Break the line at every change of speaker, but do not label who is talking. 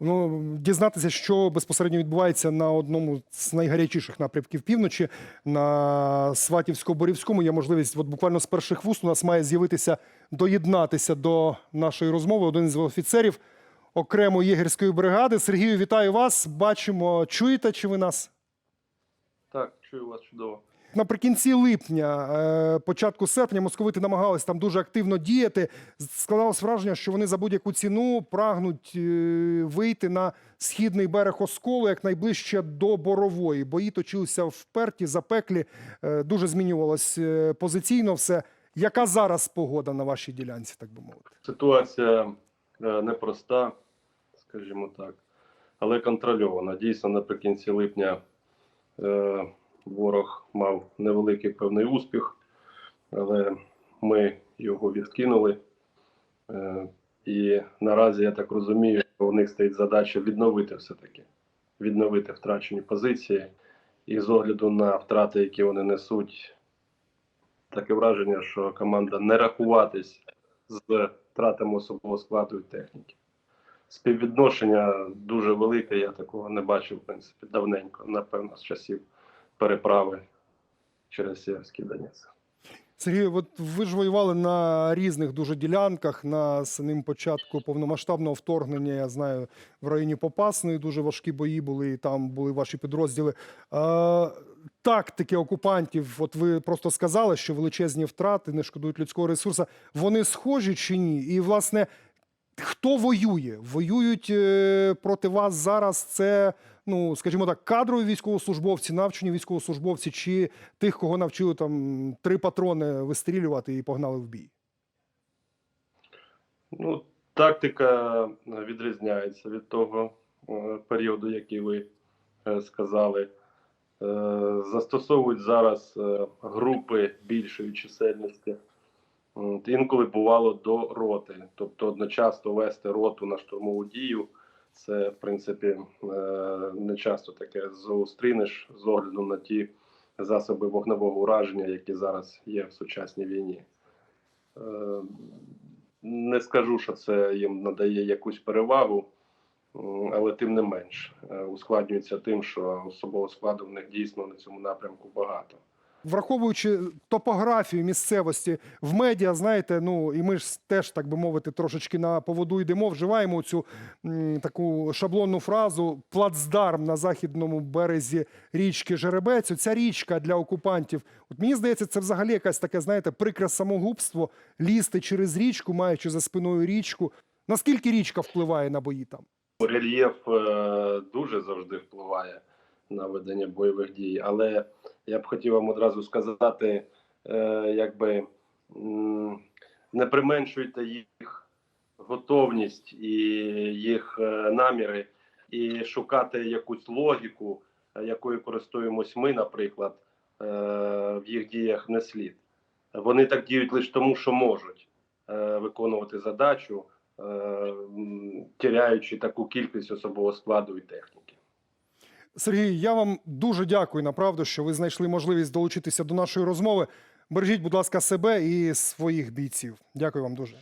Ну, дізнатися, що безпосередньо відбувається на одному з найгарячіших напрямків півночі на Сватівсько-Борівському. Є можливість, от буквально з перших вуст у нас має з'явитися доєднатися до нашої розмови. Один з офіцерів окремої єгерської бригади. Сергію, вітаю вас. Бачимо, чуєте, чи ви нас?
Чую вас чудово.
Наприкінці липня, е, початку серпня, московити намагались там дуже активно діяти. Складалось враження, що вони за будь-яку ціну прагнуть е, вийти на східний берег Осколу, як найближче до Борової. Бої точилися вперті, запеклі, е, дуже змінювалось позиційно все. Яка зараз погода на вашій ділянці, так би мовити?
Ситуація непроста, скажімо так, але контрольована. Дійсно, наприкінці липня ворог мав невеликий певний успіх, але ми його відкинули. Е, і наразі я так розумію, що у них стоїть задача відновити все-таки, відновити втрачені позиції. І з огляду на втрати, які вони несуть, таке враження, що команда не рахуватись з втратами особового складу і техніки. Співвідношення дуже велике, я такого не бачив, в принципі, давненько, напевно, з часів переправи через Сєвський Донець.
Сергій, от ви ж воювали на різних дуже ділянках на самим початку повномасштабного вторгнення. Я знаю, в районі Попасної дуже важкі бої були, і там були ваші підрозділи. Е, тактики окупантів, от ви просто сказали, що величезні втрати не шкодують людського ресурсу. Вони схожі чи ні? І, власне, хто воює? Воюють е, проти вас зараз. Це, ну скажімо так, кадрові військовослужбовці, навчені військовослужбовці, чи тих, кого навчили там три патрони вистрілювати і погнали в бій?
Ну, тактика е, відрізняється від того е, періоду, який ви сказали. Застосовують зараз групи більшої чисельності. Інколи бувало до роти. Тобто одночасно вести роту на штурмову дію. Це, в принципі, е, не часто таке зустрінеш з огляду на ті засоби вогневого ураження, які зараз є в сучасній війні. Е, не скажу, що це їм надає якусь перевагу, але тим не менш е, ускладнюється тим, що особового складу в них дійсно на цьому напрямку багато.
Враховуючи топографію місцевості в медіа, знаєте, ну і ми ж теж, так би мовити, трошечки на поводу йдемо, вживаємо цю таку шаблонну фразу плацдарм на західному березі річки Жеребець. Ця річка для окупантів. От мені здається, це взагалі якась таке, знаєте, прикре самогубство лізти через річку, маючи за спиною річку. Наскільки річка впливає на бої там?
Рельєф е, дуже завжди впливає на ведення бойових дій, але я б хотів вам одразу сказати, е, якби не применшуйте їх готовність і їх е, наміри, і шукати якусь логіку, е, якою користуємось ми, наприклад, в їх діях не слід. Вони так діють лише тому, що можуть виконувати задачу, м, тіряючи таку кількість особового складу і техніки.
Сергій, я вам дуже дякую направду, що ви знайшли можливість долучитися до нашої розмови. Бережіть, будь ласка, себе і своїх бійців. Дякую вам дуже.